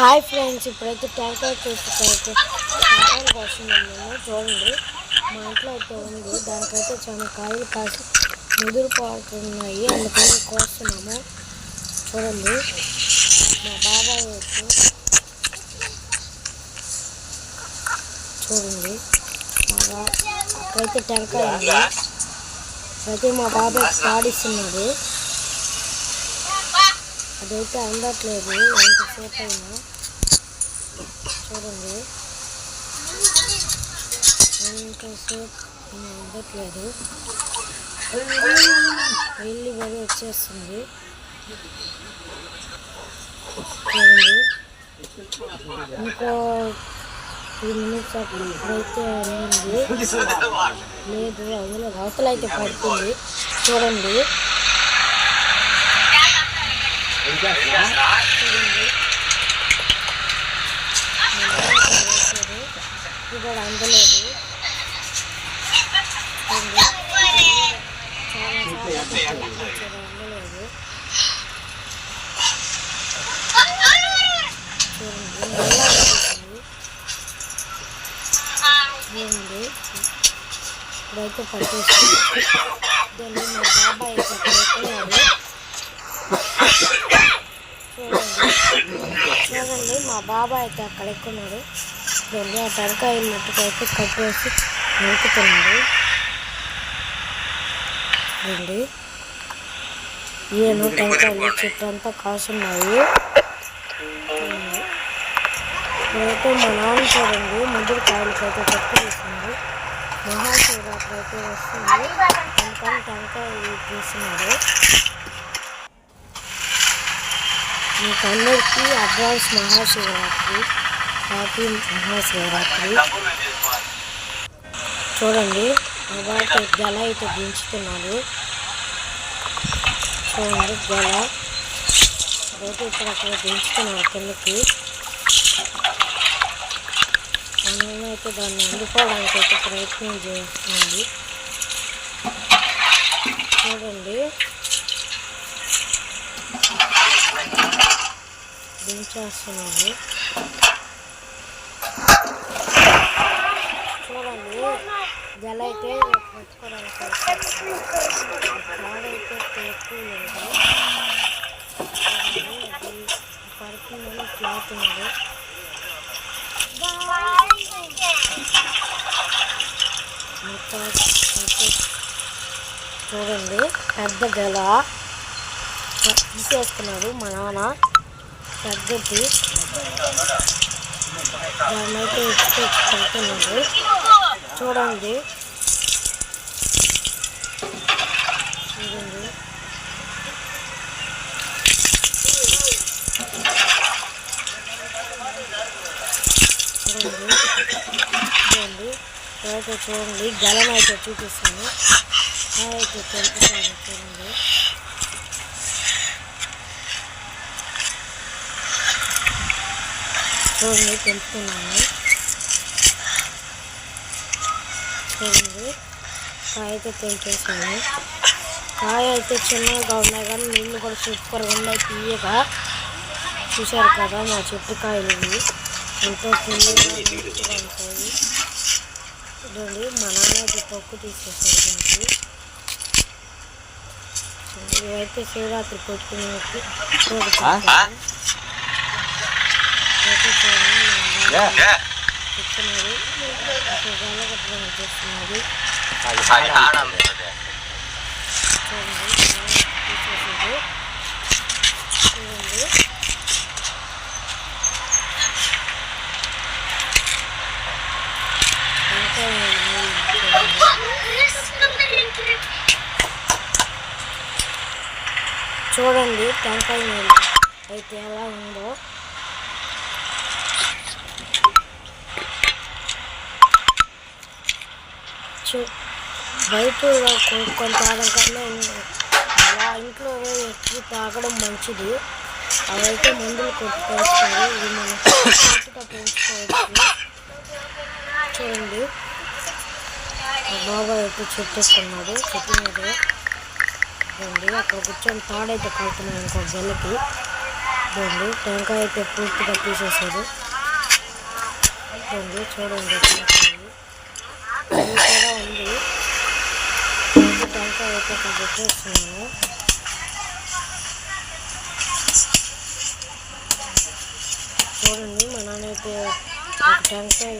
Hi friends ఇప్పుడైతే టెంకాయ చూసుకైతే టెంకాయల కోసం చూడండి. మా ఇంట్లో అయితే ఉంది. దానికైతే చాలా కాయలు కాసి ముదిరిపోతున్నాయి అందుకని కోస్తున్నాము. చూడండి. మా బాబాయ్ వచ్చి చూడండి. మా అక్కడైతే టెంకాయ ఉంది అయితే మా బాబాయ్ పాడిస్తున్నారు అదైతే అందట్లేదు. ఎంతసేపు అయినా. చూడండి. ఎంతసేపు అయినా అందట్లేదు వెళ్ళి మరి వచ్చేస్తుంది. చూడండి. ఇంకో త్రీ మినిట్స్ అప్పుడైతే లేదు అందులో అవతల అయితే పడుతుంది. చూడండి. చూడండి. ఇది కూడా అందలేదు. అందలేదు చూడండి ఇప్పుడైతే పట్టేస్తుంది మా బాబాయ్ చూడండి చూడండి మా బాబాయ్ అయితే అక్కడ ఎక్కున్నాడు. చూడండి ఆ టెంకాయ మట్టుకైతే కట్టేసి నూకుతున్నాడు. చూడండి ఈయన టెంకాయలు చెట్టు అంతా కాసున్నాయి. అయితే మా నాన్న చూడండి ముద్దురు కాయలకి అయితే చెట్టు మహాశివరాత్రి అయితే వస్తుంది. అందుకని టెంకాయ తీస్తున్నారు మీకు అందరికీ అడ్వాన్స్ మహాశివరాత్రి. హ్యాపీ మహాశివరాత్రి. చూడండి మొబైల్ గల అయితే దించుతున్నారు. చూడండి గల. అయితే ఇక్కడ అక్కడ దించుతున్నారు కిందకి. మనం అయితే దాన్ని అందుకోవడానికి అయితే ప్రయత్నం చేస్తుంది చూడండి. దించేస్తున్నారు చూడండి జల అయితే పట్టుకోవడానికి తాడైతే ఎక్కువ లేదు చూడండి, పడుతుందని క్లాత్ ఉంది చూడండి పెద్ద గల తీసేసుకున్నాడు మా నాన్న. పెద్దది. దాన్ని అయితే ఇచ్చి పెడుతున్నాడు చూడండి. చూడండి. చూడండి. చూడండి. అయితే చూడండి గలం అయితే చూపిస్తాను అయితే తెలుపుతాను చూడండి. చూడండి తెలుపుతున్నాను చూడండి కాయ అయితే తెంపేసాను కాయ అయితే చిన్నగా ఉన్నాయి కానీ నీళ్ళు కూడా సూపర్గా ఉన్నాయి. తీయగా చూశారు కదా మా చెట్టు కాయలు ఎంతో నీట్గా ఉంటాయి. చూడండి మా నాన్న అయితే పొక్కు తీసేసారు దీనికి. ఇవైతే శివరాత్రి కొట్టుకునేకి చూడండి చెప్తున్నారు గల్లగట్టడం చేస్తున్నారు చూడండి చూడండి చూడండి టెంకాయ నీళ్ళు. అయితే ఎలా ఉందో. చూ బయట కొనుక్కొని తాగడం అలా ఇంట్లో ఎక్కువ తాగడం మంచిది. అవైతే మందులు కొట్టుకొస్తారు ఇవి మనం పూర్తిగా పెంచుకోవచ్చు. చూడండి. బాబాయ్ అయితే చెట్టేస్తున్నాడు చెట్టు మీద చూడండి. అక్కడ కూర్చొని తాడైతే కలుతున్నాడు ఇంకో జల్లకి చూడండి. టెంకాయ అయితే పూర్తిగా తీసేసాడు చూడండి. చూడండి. ఇది కూడా ఉంది ఇది టెంకాయ పెట్టేస్తున్నాను చూడండి మా నాన్న అయితే ఒక టెంకాయ